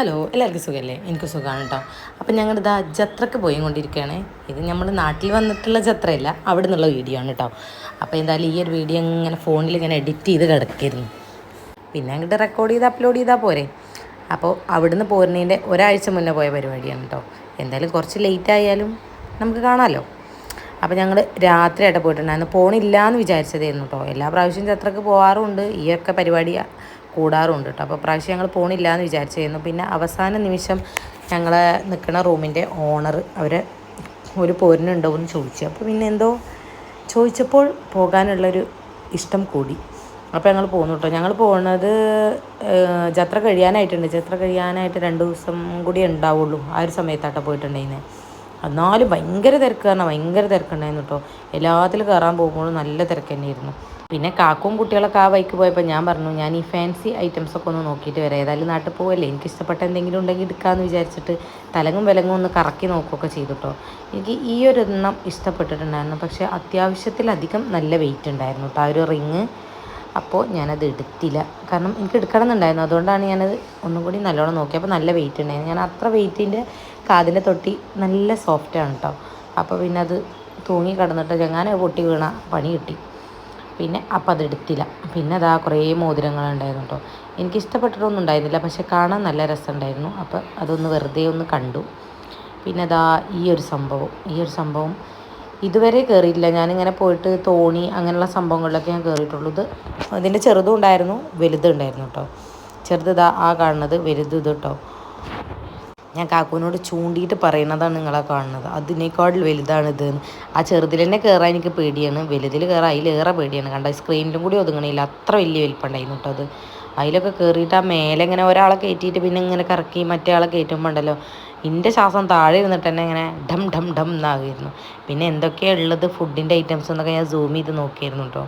Hello എല്ലാവർക്കും സുഖമല്ലേ എനിക്ക് സുഖമാണ് കേട്ടോ അപ്പം ഞങ്ങൾ ഇതാ ജത്രക്ക് പോയി കൊണ്ടിരിക്കുകയാണ് ഇത് നമ്മൾ നാട്ടിൽ വന്നിട്ടുള്ള ജത്രയല്ല അവിടെ നിന്നുള്ള വീഡിയോ ആണ് കേട്ടോ അപ്പോൾ എന്തായാലും ഈ ഒരു വീഡിയോ ഇങ്ങനെ ഫോണിൽ ഇങ്ങനെ എഡിറ്റ് ചെയ്ത് കിടക്കായിരുന്നു. പിന്നെ അങ്ങോട്ട് റെക്കോർഡ് ചെയ്ത് അപ്ലോഡ് ചെയ്താൽ പോരെ. അപ്പോൾ അവിടുന്ന് പോരുന്നതിന്റെ ഒരാഴ്ച മുന്നേ പോയ പരിപാടിയാണ് കേട്ടോ എന്തായാലും കുറച്ച് ലേറ്റ് ആയാലും നമുക്ക് കാണാമല്ലോ അപ്പോൾ ഞങ്ങൾ രാത്രിയായിട്ട് പോയിട്ടുണ്ടായിരുന്നു പോണില്ല വിചാരിച്ചതായിരുന്നു കേട്ടോ എല്ലാ പ്രാവശ്യവും ജത്രക്ക് പോകാറുമുണ്ട് ഈ ഒക്കെ പരിപാടി കൂടാറുണ്ട് കേട്ടോ. അപ്പോൾ പ്രാവശ്യം ഞങ്ങൾ പോണില്ല എന്ന് വിചാരിച്ചിരുന്നു. പിന്നെ അവസാന നിമിഷം ഞങ്ങൾ നിൽക്കുന്ന റൂമിന്റെ ഓണർ അവർ ഒരു പോരിനുണ്ടോ എന്ന് ചോദിച്ചു. അപ്പോൾ പിന്നെ എന്തോ ചോദിച്ചപ്പോൾ പോകാനുള്ളൊരു ഇഷ്ടം കൂടി. അപ്പോൾ ഞങ്ങൾ പോകുന്നു കേട്ടോ. ഞങ്ങൾ പോകുന്നത് ജത്ര കഴിയാനായിട്ടുണ്ട്. ജത്ര കഴിയാനായിട്ട് രണ്ട് ദിവസം കൂടി ഉണ്ടാവുള്ളൂ. ആ ഒരു സമയത്താട്ടോ പോയിട്ടുണ്ടായിരുന്നത് എന്നാലും ഭയങ്കര തിരക്ക് കാരണം ഭയങ്കര തിരക്കുണ്ടായിരുന്നു കേട്ടോ. എല്ലാത്തിലും കയറാൻ പോകുമ്പോഴും നല്ല തിരക്ക് തന്നെയായിരുന്നു പിന്നെ കാക്കും കുട്ടികളൊക്കെ ആ ബൈക്ക് പോയപ്പോൾ ഞാൻ പറഞ്ഞു ഞാൻ ഈ ഫാൻസി ഐറ്റംസ് ഒക്കെ ഒന്ന് നോക്കിയിട്ട് വരാം. ഏതായാലും നാട്ടിൽ പോവല്ലേ? എനിക്ക് ഇഷ്ടപ്പെട്ട എന്തെങ്കിലും ഉണ്ടെങ്കിൽ എടുക്കാമെന്ന് വിചാരിച്ചിട്ട് തലങ്ങും വിലങ്ങും ഒന്ന് കറക്കി നോക്കുകയൊക്കെ ചെയ്തിട്ടോ എനിക്ക് ഈ ഒരു എണ്ണം ഇഷ്ടപ്പെട്ടിട്ടുണ്ടായിരുന്നു. പക്ഷേ അത്യാവശ്യത്തിലധികം നല്ല വെയിറ്റ് ഉണ്ടായിരുന്നു കേട്ടോ ആ ഒരു റിങ് അപ്പോൾ ഞാനത് എടുത്തില്ല. കാരണം എനിക്ക് എടുക്കണം എന്നുണ്ടായിരുന്നു അതുകൊണ്ടാണ് ഞാനത് ഒന്നും കൂടി നല്ലോണം നോക്കി. അപ്പോൾ നല്ല വെയിറ്റ് ഉണ്ടായിരുന്നു. ഞാൻ അത്ര വെയിറ്റിന്റെ കാതിന്റെ തൊട്ടി നല്ല സോഫ്റ്റാണ് കേട്ടോ അപ്പോൾ പിന്നെ അത് തൂങ്ങി കിടന്നിട്ട് ചെങ്ങാനെ പൊട്ടി വീണ പണി കിട്ടി. പിന്നെ അപ്പം അതെടുത്തില്ല. പിന്നെ അതാ കുറേ മോതിരങ്ങളുണ്ടായിരുന്നു കേട്ടോ എനിക്ക് ഇഷ്ടപ്പെട്ടിട്ടൊന്നും ഉണ്ടായിരുന്നില്ല. പക്ഷെ കാണാൻ നല്ല രസമുണ്ടായിരുന്നു. അപ്പം അതൊന്ന് വെറുതെ ഒന്ന് കണ്ടു. പിന്നെ അതാ ഈ ഒരു സംഭവം. ഈ ഒരു സംഭവം ഇതുവരെ കയറിയിട്ടില്ല ഞാനിങ്ങനെ പോയിട്ട് തോണി അങ്ങനെയുള്ള സംഭവങ്ങളിലൊക്കെ ഞാൻ കയറിയിട്ടുള്ളൂ ഇത് ഇതിന്റെ ചെറുതും ഉണ്ടായിരുന്നു വലുതുണ്ടായിരുന്നു കേട്ടോ ചെറുത് ഇതാ ആ കാണുന്നത് വലുത് ഇത് കേട്ടോ ഞാൻ കാക്കുവിനോട് ചൂണ്ടിയിട്ട് പറയുന്നതാണ് നിങ്ങളെ കാണുന്നത്. അതിനേക്കാൾ വലുതാണിത്. ആ ചെറുതിൽ തന്നെ കയറാൻ എനിക്ക് പേടിയാണ്. വലുതിൽ കയറാൻ അതിലേറെ പേടിയാണ്. കണ്ട സ്ക്രീനിലും കൂടി ഒതുങ്ങണില്ല. അത്ര വലിയ വലിപ്പമുണ്ടായിരുന്നു കേട്ടോ അത്. അതിലൊക്കെ കയറിയിട്ട് ആ മേലെ ഇങ്ങനെ ഒരാളെ കയറ്റിയിട്ട് പിന്നെ ഇങ്ങനെ കറക്കി മറ്റേ ആളെ കയറ്റുമ്പോൾ ഉണ്ടല്ലോ എന്റെ ശ്വാസം താഴെ ഇരുന്നിട്ട് തന്നെ ഇങ്ങനെ ഡം ഡം ഡം എന്നാകുമായിരുന്നു പിന്നെ എന്തൊക്കെയാണ് ഉള്ളത്? ഫുഡിന്റെ ഐറ്റംസ് എന്നൊക്കെ ഞാൻ സൂം ചെയ്ത് നോക്കിയിരുന്നു കേട്ടോ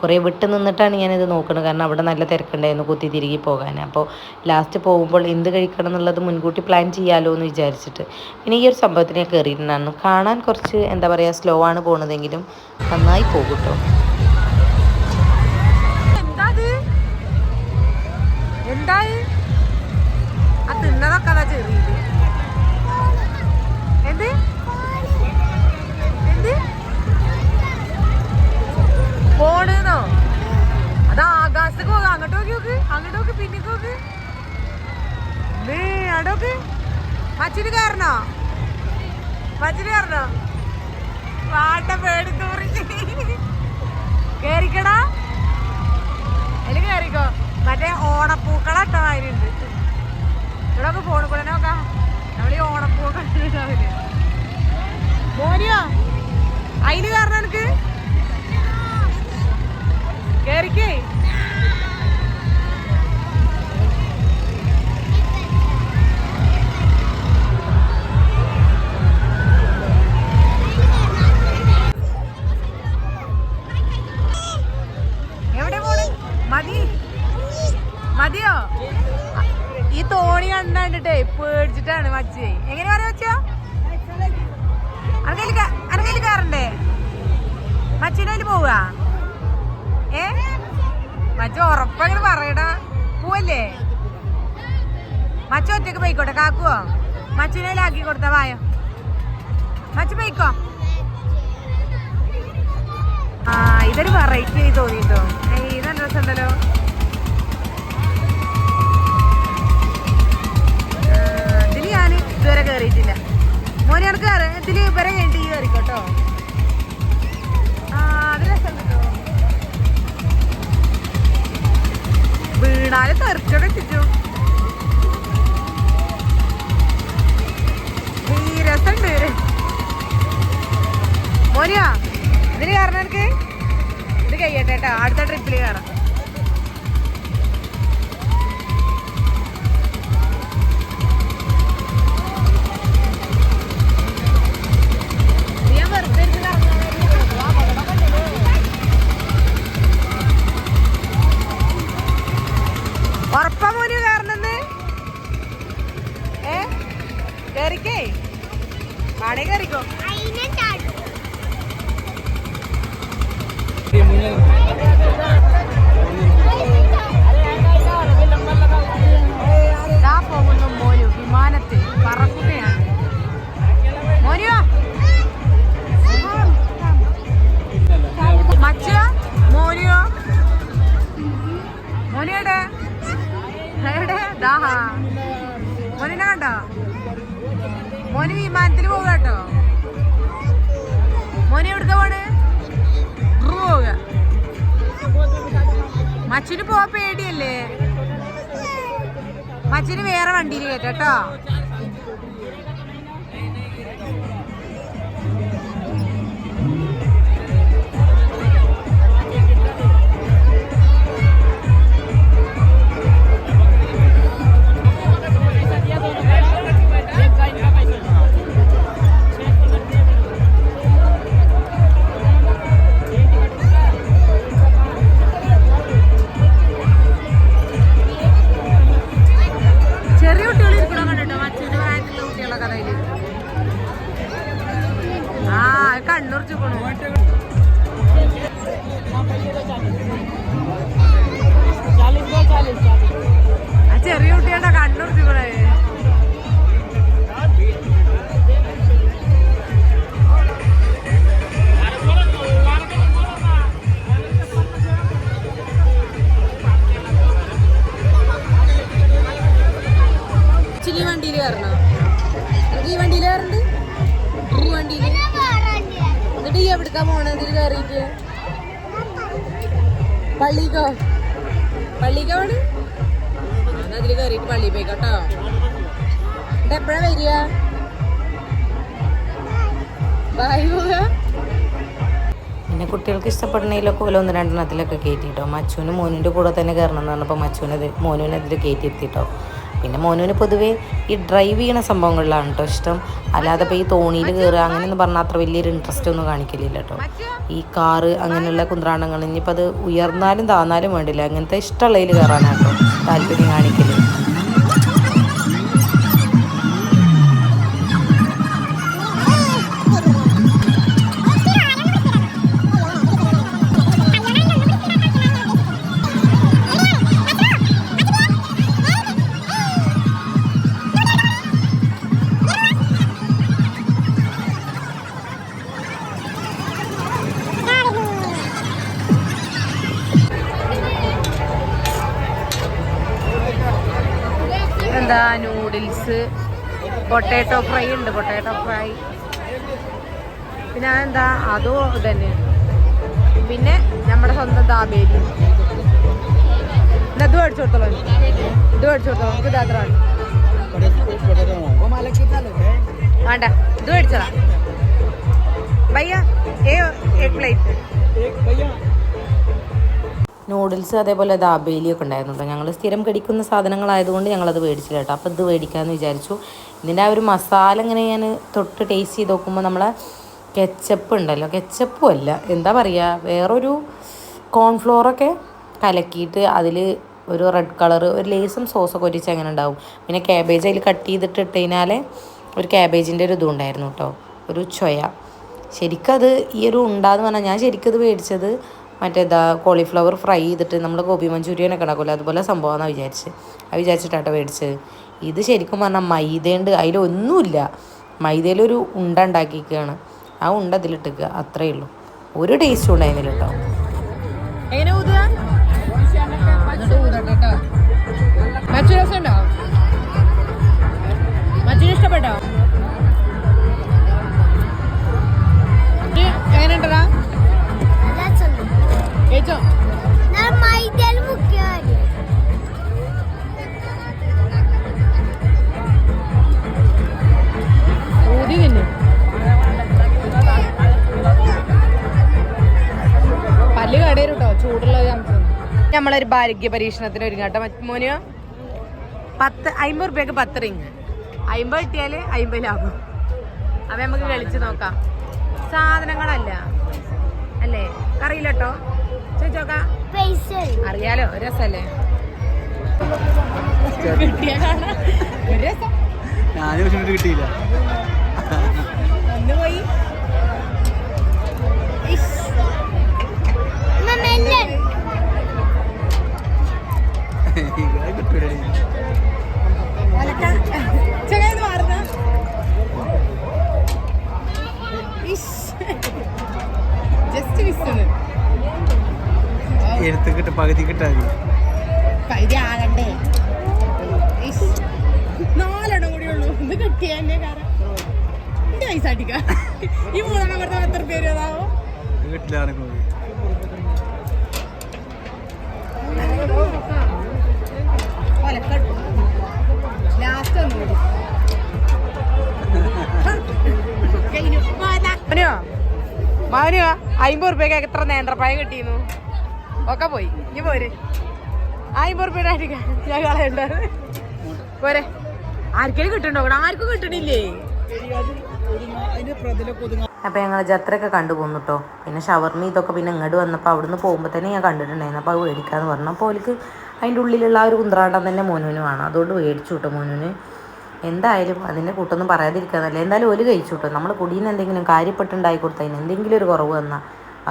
കുറേ വിട്ട് നിന്നിട്ടാണ് ഞാനിത് നോക്കുന്നത് കാരണം അവിടെ നല്ല തിരക്കുണ്ടായിരുന്നു കുത്തി തിരികെ പോകാൻ. അപ്പോൾ ലാസ്റ്റ് പോകുമ്പോൾ എന്ത് കഴിക്കണം എന്നുള്ളത് മുൻകൂട്ടി പ്ലാൻ ചെയ്യാമല്ലോ എന്ന് വിചാരിച്ചിട്ട്. പിന്നെ ഈ ഒരു സംഭവത്തിന് കയറിയിട്ടുണ്ടായിരുന്നു കാണാൻ കുറച്ച് എന്താ പറയുക സ്ലോ ആണ് പോണതെങ്കിലും നന്നായി പോകും കേട്ടോ എന്താ ചെറിയ പോണെന്നോ? അത് ആകാശത്തേക്ക് പോകാം. അങ്ങോട്ട് നോക്കി നോക്ക്. അങ്ങോട്ട് നോക്ക്. പിന്നിക്ക് നോക്ക്. നീ അവിടെ നോക്ക്. മച്ചിന് കയറണോ? മച്ചിന് കയറണോ? വാട്ട പേടി തൂറി കേറിക്കടാ. അതിൽ കേറിക്കോ. മറ്റേ ഓണപ്പൂക്കളട്ട അതിനുണ്ട് ഇവിടെ ഒക്കെ ഫോണിൽ കൂടെ നോക്കാം. നമ്മൾ ഈ ഓണപ്പൂക്കൾ മോനിയോ? അതിന് കാരണം എനിക്ക് കേറിക്കേ മച്ച ഉറപ്പങ്ങനെ പറയടാ. പോവല്ലേ? മച്ച ഒറ്റയ്ക്ക് പോയിക്കോട്ടെ കാക്കുവോ? മച്ചിനെ ആക്കി കൊടുത്ത വായോ. മച്ച പോയിക്കോ. ആ ഇതൊരു വെറൈറ്റി ആയി തോന്നിട്ടോ. ഇത് നല്ല രസമുണ്ടല്ലോ. ഇതിൽ ഞാൻ ഇതുവരെ കയറിയിട്ടില്ല മോനെ കയറി ഇതിൽ ഇവരെ കഴിഞ്ഞിട്ട് ഈ കയറിക്കോട്ടോ മച്ചിന് വേറെ വണ്ടിയിൽ കയറ്റട്ടോ പിന്നെ കുട്ടികൾക്ക് ഇഷ്ടപ്പെടുന്നതിലൊക്കെ ഓരോ ഒന്ന് രണ്ടെണ്ണത്തിലൊക്കെ കയറ്റിട്ടോ മച്ചുവിന് മോനിന്റെ കൂടെ തന്നെ കയറണം എന്ന് പറഞ്ഞപ്പോൾ മച്ചുവിനത് മോനുവിനതിൽ കയറ്റിയിരുത്തിട്ടോ പിന്നെ മോനുവിന് പൊതുവേ ഈ ഡ്രൈവ് ചെയ്യണ സംഭവങ്ങളിലാണ് കേട്ടോ ഇഷ്ടം. അല്ലാതെ ഇപ്പോൾ ഈ തോണിയിൽ കയറുക അങ്ങനെയൊന്നും പറഞ്ഞാൽ അത്ര വലിയൊരു ഇൻട്രസ്റ്റ് ഒന്നും കാണിക്കലില്ല കേട്ടോ ഈ കാറ് അങ്ങനെയുള്ള കുന്ത്രാണ്ടങ്ങൾ ഇനിയിപ്പോൾ അത് ഉയർന്നാലും താന്നാലും വേണ്ടില്ല. അങ്ങനത്തെ ഇഷ്ടമുള്ളതിൽ കയറാനാട്ടോ താല്പര്യം കാണിക്കൽ. നൂഡിൽസ് പൊട്ടാറ്റോ ഫ്രൈ ഉണ്ട് പൊട്ടാറ്റോ ഫ്രൈ പിന്നെ അതെന്താ? അതോ ഇതന്നെ പിന്നെ നമ്മുടെ സ്വന്തം ദാബേലി. ഇത് മേടിച്ചു കൊടുത്തോളൂ. ഇത് മേടിച്ചു കൊടുത്തോളൂ. നമുക്ക് ഇത് അത്ര വേണ്ട. ഇത് മേടിച്ചതാ. ഭയ്യ ഏ എഗ് പ്ലേറ്റ് നൂഡിൽസ് അതേപോലെ ദാബേലിയൊക്കെ ഉണ്ടായിരുന്നു കേട്ടോ. ഞങ്ങൾ സ്ഥിരം കടിക്കുന്ന സാധനങ്ങളായതുകൊണ്ട് ഞങ്ങളത് മേടിച്ചില്ല കേട്ടോ. അപ്പോൾ ഇത് മേടിക്കാമെന്ന് വിചാരിച്ചു. ഇതിന്റെ ആ ഒരു മസാല ഇങ്ങനെ ഞാൻ തൊട്ട് ടേസ്റ്റ് ചെയ്ത് നോക്കുമ്പോൾ നമ്മളെ കെച്ചപ്പ് ഉണ്ടല്ലോ. കെച്ചപ്പും അല്ല. എന്താ പറയുക വേറൊരു കോൺഫ്ലോറൊക്കെ കലക്കിയിട്ട് അതിൽ ഒരു റെഡ് കളർ ഒരു ലേസും സോസൊക്കെ ഒരിച്ച് അങ്ങനെ ഉണ്ടാവും. പിന്നെ ക്യാബേജ് അതിൽ കട്ട് ചെയ്തിട്ട് ഇട്ട് കഴിഞ്ഞാൽ ഒരു ക്യാബേജിന്റെ ഒരു ഇതും ഉണ്ടായിരുന്നു കേട്ടോ. ഒരു ചൊയ. ശരിക്കും അത് ഈ ഒരു ഉണ്ടാന്ന് പറഞ്ഞാൽ ഞാൻ ശരിക്കും ഇത് മേടിച്ചത് മറ്റേതാ കോളിഫ്ലവർ ഫ്രൈ ചെയ്തിട്ട് നമ്മൾ ഗോപി മഞ്ചൂരിയനൊക്കെ ഉണ്ടാക്കുമല്ലോ അതുപോലെ സംഭവമാണെന്നാണ് വിചാരിച്ച്. അത് വിചാരിച്ചിട്ടാട്ടോ മേടിച്ചത് ഇത് ശരിക്കും പറഞ്ഞാൽ മൈദയുണ്ട് അതിലൊന്നുമില്ല മൈദയിലൊരു ഉണ്ട ഉണ്ടാക്കിയിരിക്കുകയാണ് ആ ഉണ്ട അതിലിട്ടിക്കുക. അത്രയേ ഉള്ളൂ ഒരു ടേസ്റ്റും ഉണ്ടായിരുന്നില്ല കേട്ടോ നമ്മളൊരു ഭാഗ്യ പരീക്ഷണത്തിന് ഒരുങ്ങാട്ടോ. മോന് പത്ത് അമ്പത് റുപ്യക്ക് പത്ത് റിങ് അമ്പത് കിട്ടിയാൽ അമ്പത് ലാഭം. അവ നമുക്ക് കളിച്ച് നോക്കാം. സാധനങ്ങളല്ല. അല്ലേ? അറിയില്ല കേട്ടോ ചോദിച്ചോക്കാം പൈസ അറിയാലോ ഒരു രസല്ലേ. ഒരു കിട്ടിയില്ല. പോയി. പകുതി കിട്ടാതി പകുതി ആകണ്ടേ എന്ത് കിട്ടിയ എന്നെ കാര എന്റെ പൈസ അടിക്ക ഈ മൂന്നെണ്ണം ലാസ്റ്റ് മനുവോ അമ്പത് റുപ്യക്ക് എത്ര നേന്ത്രപ്പായ കിട്ടിയിരുന്നു ഒക്കെ പോയി. ഇനി പോര്. അമ്പത് റുപ്യയുടെ ഞാൻ കളയണ്ട പോരെ. ആർക്കെങ്കിലും കിട്ടണ്ടോ? ആർക്കും കിട്ടണില്ലേ? അപ്പൊ ഞങ്ങൾ ജത്രയൊക്കെ കണ്ടു കേട്ടോ പിന്നെ ഷവർമ ഇതൊക്കെ പിന്നെ ഇങ്ങോട്ട് വന്നപ്പോൾ അവിടുന്ന് പോകുമ്പോൾ തന്നെ ഞാൻ കണ്ടിട്ടുണ്ടായിരുന്നു. അപ്പോൾ അത് മേടിക്കാന്ന് പറഞ്ഞു. അപ്പോൾ അവർക്ക് അതിന്റെ ഉള്ളിലുള്ള ആ ഒരു കുന്ത്രാണ്ടം തന്നെ മോനുവിന് വേണം. അതുകൊണ്ട് മേടിച്ചു കേട്ടോ മോനുവിന്. എന്തായാലും അതിന്റെ കൂട്ടൊന്നും പറയാതിരിക്കാന്നല്ലേ. എന്തായാലും ഒരു കഴിച്ചു കേട്ടോ നമ്മൾ കുടീന്ന് എന്തെങ്കിലും കാര്യപ്പെട്ടുണ്ടായി കൊടുത്തതിന് എന്തെങ്കിലും ഒരു കുറവ് വന്നാൽ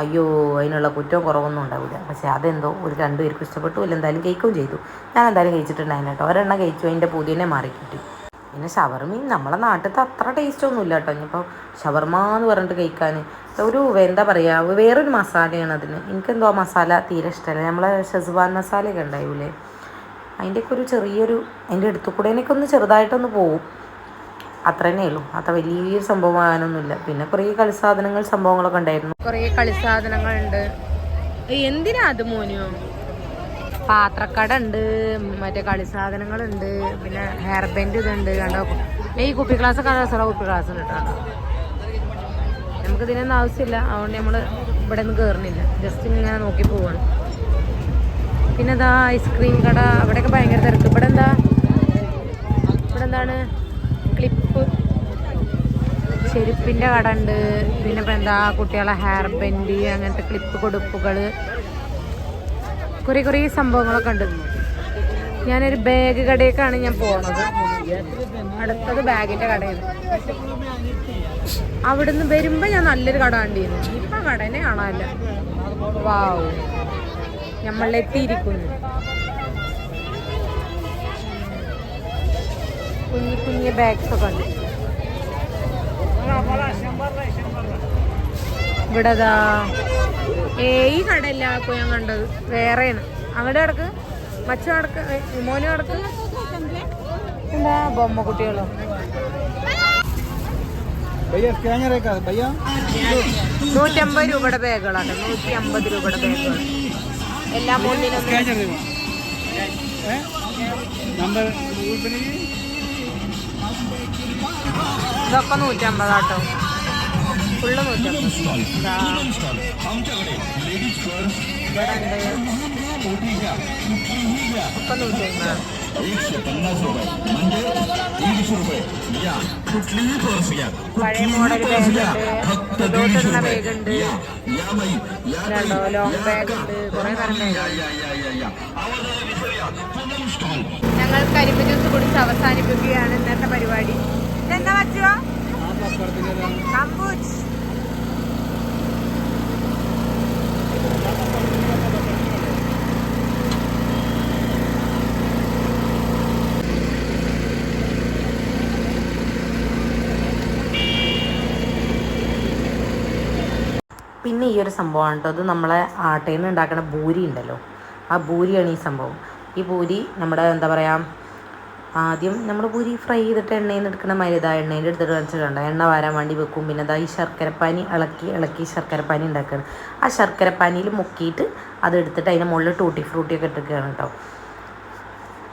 അയ്യോ അതിനുള്ള കുറ്റവും കുറവൊന്നും ഉണ്ടാവില്ല. പക്ഷേ അതെന്തോ ഒരു രണ്ടുപേർക്കും ഇഷ്ടപ്പെട്ടു. ഇല്ല എന്തായാലും കഴിക്കുകയും ചെയ്തു. ഞാൻ എന്തായാലും കഴിച്ചിട്ടുണ്ടായിരുന്നു കേട്ടോ. ഒരെണ്ണം കഴിച്ചു അതിന്റെ പുതിയനെ മാറി കിട്ടി പിന്നെ ഷവർമയും നമ്മളെ നാട്ടിലത്തെ അത്ര ടേസ്റ്റ് ഒന്നും ഇല്ല കേട്ടോ. ഇനിയിപ്പോൾ ഷവർമ എന്ന് പറഞ്ഞിട്ട് കഴിക്കാൻ ഒരു എന്താ പറയുക വേറൊരു മസാലയാണ് അതിന്. എനിക്കെന്തോ ആ മസാല തീരെ ഇഷ്ടമല്ല. നമ്മളെ ഷെസ്വാൻ മസാലയൊക്കെ ഉണ്ടായില്ലേ? അതിന്റെയൊക്കെ ഒരു ചെറിയൊരു അതിന്റെ അടുത്തു കൂടെ എനിക്ക് ഒന്ന് ചെറുതായിട്ടൊന്ന് പോവും. അത്ര തന്നെ ഉള്ളൂ. അത്ര വലിയ സംഭവമാകാനൊന്നുമില്ല. പിന്നെ കുറേ കളിസാധനങ്ങൾ സംഭവങ്ങളൊക്കെ ഉണ്ടായിരുന്നു. കുറേ കളിസാധനങ്ങളുണ്ട്. എന്തിനാ അത് മോനു? പാത്രക്കട ഉണ്ട് മറ്റേ കളിസാധനങ്ങളുണ്ട് പിന്നെ ഹെയർ ബാൻഡ് ഇതുണ്ട് കണ്ടോ? ഈ കുപ്പി ഗ്ലാസ് ഒക്കെ രസമുള്ള കുപ്പി ഗ്ലാസ് ഉണ്ട് നമുക്ക് ഇതിനൊന്നും ആവശ്യമില്ല. അതുകൊണ്ട് നമ്മൾ ഇവിടെ നിന്ന് കയറുന്നില്ല ജസ്റ്റ് ഇങ്ങനെ നോക്കി പോവാണ്. പിന്നെ ഇതാ ഐസ്ക്രീം കട. അവിടെയൊക്കെ ഭയങ്കര തിരക്ക്. ഇവിടെ എന്താ ഇവിടെ എന്താണ് ചെരുപ്പിന്റെ കട ഉണ്ട്. പിന്നെ ഇപ്പം എന്താ കുട്ടികളെ ഹെയർ ബെൻഡ് അങ്ങനത്തെ ക്ലിപ്പ് കൊടുപ്പുകൾ കുറേ കുറേ സംഭവങ്ങളൊക്കെ ഉണ്ട്. ഞാനൊരു ബാഗ് കടയൊക്കെയാണ് ഞാൻ പോണത്. അടുത്തത് ബാഗിന്റെ കടയാണ്. അവിടുന്ന് വരുമ്പോൾ ഞാൻ നല്ലൊരു കട കണ്ടിരുന്നു. ഇപ്പം കടനെ കാണാനില്ല. വാവ് നമ്മളെത്തിയിരിക്കുന്നു കുഞ്ഞു കുഞ്ഞു ബാഗ്സൊക്കെ ഉണ്ട്. ഇവിടെതാ. ഈ കടയില്ല ഞാൻ കണ്ടത്. വേറെയാണ്. അവിടെ കിടക്ക്. മച്ച കിടക്ക് മോനും കിടക്ക് എന്താ ബൊമ്മ കുട്ടികളോ? നൂറ്റമ്പത് രൂപയുടെ ബാഗുകളാണ്. നൂറ്റി അമ്പത് രൂപയുടെ ബാഗുകൾ എല്ലാ മൂന്നിനും നമ്പർ. ഇതൊക്കെ നൂറ്റമ്പതാട്ടോ. ഫുള്ള് നൂറ്റമ്പത്. ഞങ്ങൾ കരിമ്പ് ജ്യൂസ് കുടിച്ച് അവസാനിപ്പിക്കുകയാണ് ഇന്നത്തെ പരിപാടി. എന്താ പറ്റുക പിന്നെ ഈ ഒരു സംഭവമാണ് കേട്ടോ. അത് നമ്മളെ ആട്ടയിൽ നിന്ന് ഉണ്ടാക്കുന്ന ഭൂരി ഉണ്ടല്ലോ. ആ ഭൂരിയാണ് ഈ സംഭവം. ഈ ഭൂരി നമ്മുടെ എന്താ പറയുക ആദ്യം നമ്മൾ പൂരി ഫ്രൈ ചെയ്തിട്ട് എണ്ണയിൽ എടുക്കുന്ന മരുത എണ്ണയിൽ എടുത്തിട്ട് വെച്ചിട്ടുണ്ട് എണ്ണ വാരാൻ വേണ്ടി വെക്കും. പിന്നെ അതാ ഈ ശർക്കരപ്പാനി ഇളക്കി ഇളക്കി ശർക്കരപ്പാനി ഉണ്ടാക്കുകയാണ്. ആ ശർക്കരപ്പാനിയിൽ മുക്കിയിട്ട് അത് എടുത്തിട്ട് അതിന്റെ മുകളിൽ ടൂട്ടി ഫ്രൂട്ടിയൊക്കെ ഇട്ടിരിക്കുകയാണ് കേട്ടോ.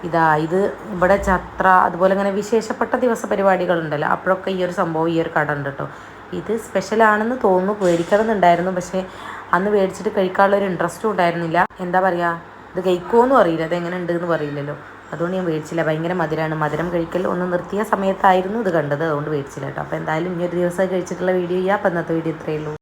ഇതാ ഇത് ഇവിടെ ചത്ര അതുപോലെ ഇങ്ങനെ വിശേഷപ്പെട്ട ദിവസ പരിപാടികളുണ്ടല്ലോ. അപ്പോഴൊക്കെ ഈ ഒരു സംഭവം ഈ ഒരു കട ഉണ്ട് കേട്ടോ. ഇത് സ്പെഷ്യലാണെന്ന് തോന്നുന്നു മേടിക്കണമെന്നുണ്ടായിരുന്നു പക്ഷേ അന്ന് മേടിച്ചിട്ട് കഴിക്കാനുള്ള ഒരു ഇൻട്രസ്റ്റും ഉണ്ടായിരുന്നില്ല. എന്താ പറയുക ഇത് കഴിക്കുമോയെന്നും അറിയില്ല. അത് എങ്ങനെ ഉണ്ടെന്ന് പറയില്ലല്ലോ. അതുകൊണ്ട് ഞാൻ മേടിച്ചില്ല. ഭയങ്കര മധുരമാണ് മധുരം കഴിക്കൽ ഒന്ന് നിർത്തിയ സമയത്തായിരുന്നു ഇത് കണ്ടത്. അതുകൊണ്ട് മേടിച്ചില്ല കേട്ടോ. അപ്പോൾ എന്തായാലും ഇനി ഒരു ദിവസം കഴിച്ചിട്ടുള്ള വീഡിയോ ചെയ്യാം. അപ്പം ഇന്നത്തെ വീഡിയോ ഇത്രയേ ഉള്ളൂ.